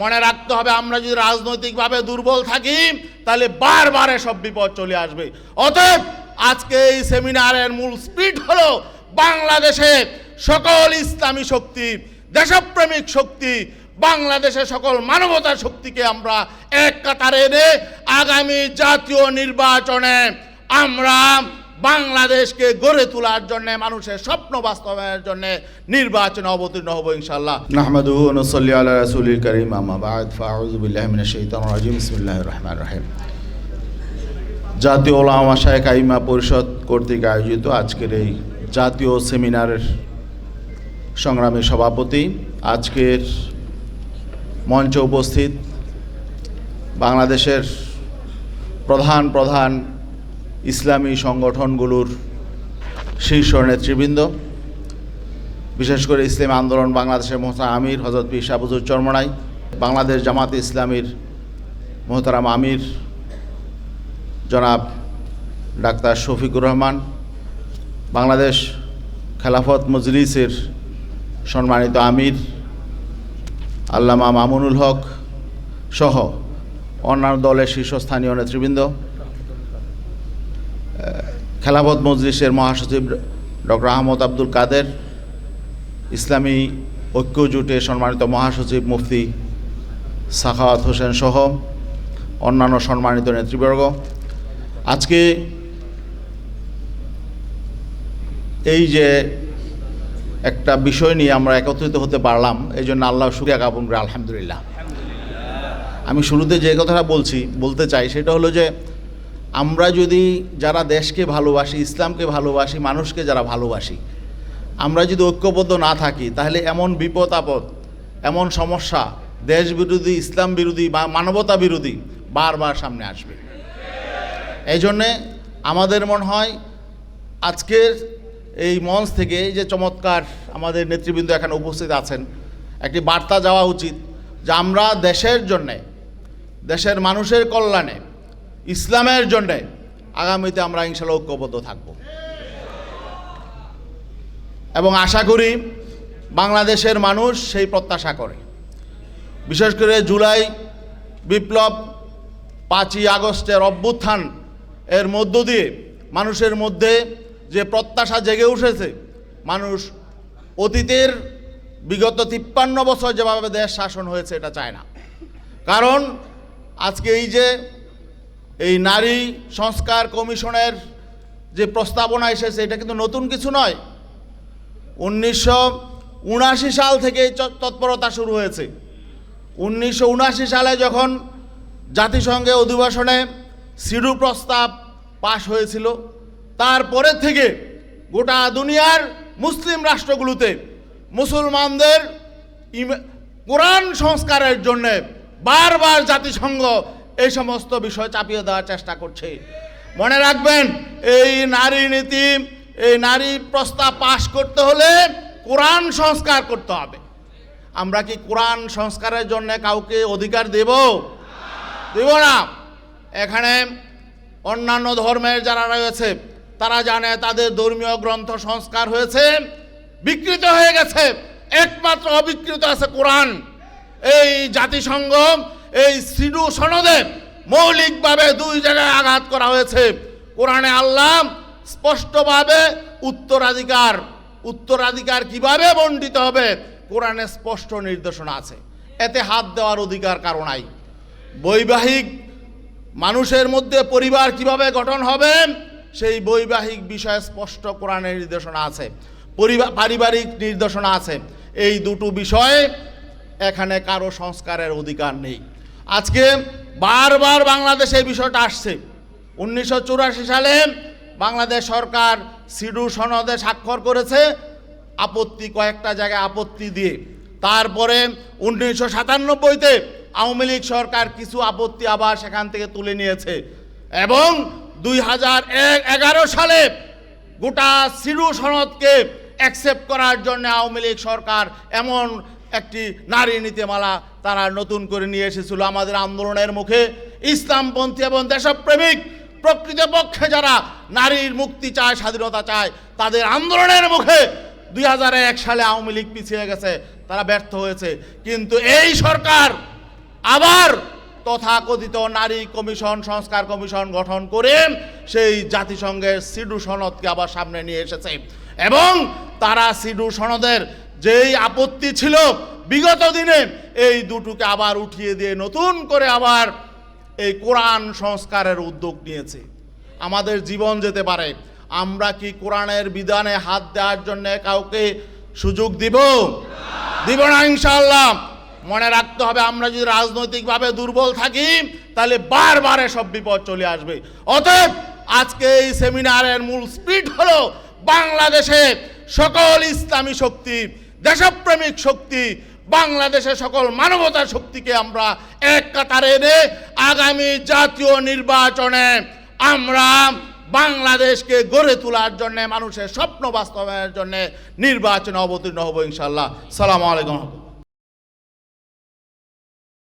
মনে রাখতে হবে, আমরা যদি রাজনৈতিকভাবে দুর্বল থাকি, তাহলে বারবার এসব বিপদ চলে আসবে। অতএব আজকে এই সেমিনারের মূল স্পিড হলো বাংলাদেশে সকল ইসলামী শক্তি, দেশপ্রেমিক শক্তি, বাংলাদেশে সকল মানবতার শক্তিকে আমরা এক কাতারে এনে আগামী জাতীয় নির্বাচনে আমরা বাংলাদেশকে গড়ে তোলার জন্য, মানুষের স্বপ্ন বাস্তবায়নের জন্য নির্বাচনে অবতীর্ণ হব ইনশাল্লাহ নাহমাদুহু ওয়া নুসাল্লি আলা রাসূলিল কারীম, আম্মা বা'দ ফাআউযু বিল্লাহি মিনাশ শাইতানির রাজীম। বিসমিল্লাহির রহমানির রহিম। জাতীয় ওলামা শায়েখ আইমা পরিষদ কর্তৃক আয়োজিত আজকের এই জাতীয় সেমিনারের সংগ্রামী সভাপতি, আজকের মঞ্চে উপস্থিত বাংলাদেশের প্রধান প্রধান ইসলামী সংগঠনগুলোর শীর্ষ নেতৃবৃন্দ, বিশেষ করে ইসলাম আন্দোলন বাংলাদেশের মোহতারাম আমির হজরত পীর শাহবুজুর চরমনাই, বাংলাদেশ জামাত ইসলামীর মোহতারাম আমির, জনাব ডাক্তার শফিকুর রহমান, বাংলাদেশ খেলাফত মজলিসের সম্মানিত আমির, আল্লামা মামুনুল হক সহ অন্যান্য দলের শীর্ষস্থানীয় নেতৃবৃন্দ খেলাফত মজলিসের মহাসচিব ডক্টর আহমদ আব্দুল কাদের, ইসলামী ঐক্য জোটের সম্মানিত মহাসচিব মুফতি সাখাওয়াত হোসেন সহ অন্যান্য সম্মানিত নেতৃবর্গ। আজকে এই যে একটা বিষয় নিয়ে আমরা একত্রিত হতে পারলাম, এই জন্য আল্লাহ জ্ঞাপন করি আলহামদুলিল্লাহ। আমি শুরুতে যে কথাটা বলছি, বলতে চাই, সেটা হলো যে আমরা যদি যারা দেশকে ভালোবাসি, ইসলামকে ভালোবাসি, মানুষকে যারা ভালোবাসি, আমরা যদি ঐক্যবদ্ধ না থাকি, তাহলে এমন বিপদ আপদ, এমন সমস্যা দেশ বিরোধী, ইসলাম বিরোধী বা মানবতা বিরোধী বারবার সামনে আসবে। এই জন্যে আমাদের মনে হয় আজকের এই মঞ্চ থেকে যে চমৎকার আমাদের নেতৃবৃন্দ এখানে উপস্থিত আছেন, একটি বার্তা যাওয়া উচিত যে আমরা দেশের জন্যে, দেশের মানুষের কল্যাণে ইসলামের জন্যে আগামীতে আমরা ইনশাল্লাহ ঐক্যবদ্ধ থাকব। এবং আশা করি বাংলাদেশের মানুষ সেই প্রত্যাশা করে। বিশেষ করে জুলাই বিপ্লব পাঁচই আগস্টের অভ্যুত্থান এর মধ্য দিয়ে মানুষের মধ্যে যে প্রত্যাশা জেগে উঠেছে, মানুষ অতীতের বিগত তিপ্পান্ন বছর যেভাবে দেশ শাসন হয়েছে এটা চায় না। কারণ আজকে এই যে এই নারী সংস্কার কমিশনের যে প্রস্তাবনা এসেছে, এটা কিন্তু নতুন কিছু নয়। উনিশশো উনাশি সাল থেকে তৎপরতা শুরু হয়েছে। উনিশশো উনাশি সালে যখন জাতিসংঘে অধিবেশনে সিডু প্রস্তাব পাশ হয়েছিল, তারপরে থেকে গোটা দুনিয়ার মুসলিম রাষ্ট্রগুলোতে মুসলমানদের কোরআন সংস্কারের জন্যে বারবার জাতিসংঘ এই সমস্ত বিষয় চাপিয়ে দেওয়ার চেষ্টা করছে। মনে রাখবেন, এই নারী নীতি, এই নারী প্রস্তাব পাশ করতে হলে কোরআন সংস্কার করতে হবে। আমরা কি কোরআন সংস্কারের জন্য কাউকে অধিকার দেব? দেব না। এখানে অন্যান্য ধর্মের যারা রয়েছে, তারা জানে তাদের ধর্মীয় গ্রন্থ সংস্কার হয়েছে, বিকৃত হয়ে গেছে। একমাত্র অবিকৃত আছে কোরআন। এই জাতিসংঘ এই সিডু সনদে মৌলিকভাবে দুই জায়গায় আঘাত করা হয়েছে। কোরআনে আল্লাহ স্পষ্টভাবে উত্তরাধিকার উত্তরাধিকার কীভাবে বণ্টিত হবে, কোরআনে স্পষ্ট নির্দেশনা আছে। এতে হাত দেওয়ার অধিকার কারও নাই। বৈবাহিক মানুষের মধ্যে পরিবার কীভাবে গঠন হবে, সেই বৈবাহিক বিষয়ে স্পষ্ট কোরআনের নির্দেশনা আছে। পারিবারিক নির্দেশনা আছে। এই দুটো বিষয়ে এখানে কারও সংস্কারের অধিকার নেই। আজকে বারবার বাংলাদেশে এই বিষয়টা আসছে। উনিশশো চুরাশি সালে বাংলাদেশ সরকার সিডু সনদে স্বাক্ষর করেছে আপত্তি, কয়েকটা জায়গায় আপত্তি দিয়ে। তারপরে উনিশশো সাতানব্বইতে আওয়ামী লীগ সরকার কিছু আপত্তি আবার সেখান থেকে তুলে নিয়েছে। এবং দুই হাজার এগারো সালে গোটা সিডু সনদকে অ্যাকসেপ্ট করার জন্য আওয়ামী লীগ সরকার এমন একটি নারী নীতিমালা তারা নতুন করে নিয়ে এসেছিল আমাদের আন্দোলনের মুখে। ইসলামপন্থী এবং দেশপ্রেমিক প্রকৃতপক্ষে যারা নারীর মুক্তি চায়, স্বাধীনতা চায়, তাদের আন্দোলনের মুখে দুই হাজার এক সালে আওয়ামী লীগ পিছিয়ে গেছে, তারা ব্যর্থ হয়েছে। কিন্তু এই সরকার আবার তথাকথিত নারী কমিশন, সংস্কার কমিশন গঠন করে সেই জাতিসংঘের সিডু সনদকে আবার সামনে নিয়ে এসেছে। এবং তারা সিডু সনদের যেই আপত্তি ছিল, বিগত দিনে এই দুটোকে আবার উঠিয়ে দিয়ে নতুন করে আবার এই কোরআন সংস্কারের উদ্যোগ নিয়েছে। আমাদের জীবন যেতে পারে। আমরা কি কোরআনের বিধানে হাত দেওয়ার জন্য কাউকে সুযোগ দিব? দিব না ইনশাআল্লাহ। মনে রাখতে হবে, আমরা যদি রাজনৈতিকভাবে দুর্বল থাকি, তাহলে বারবার সব বিপদ চলে আসবে। অতএব আজকে এই সেমিনারের মূল স্পিড হলো বাংলাদেশে সকল ইসলামী শক্তি দেশপ্রেমিক শক্তি, বাংলাদেশের সকল মানবতা শক্তিকে আমরা এক কাতারে এনে আগামী জাতীয় নির্বাচনে আমরা বাংলাদেশকে গড়ে তোলার জন্যে, মানুষের স্বপ্ন বাস্তবায়নের জন্যে নির্বাচনে অবতীর্ণ হব ইনশাল্লাহ সালাম আলাইকুম।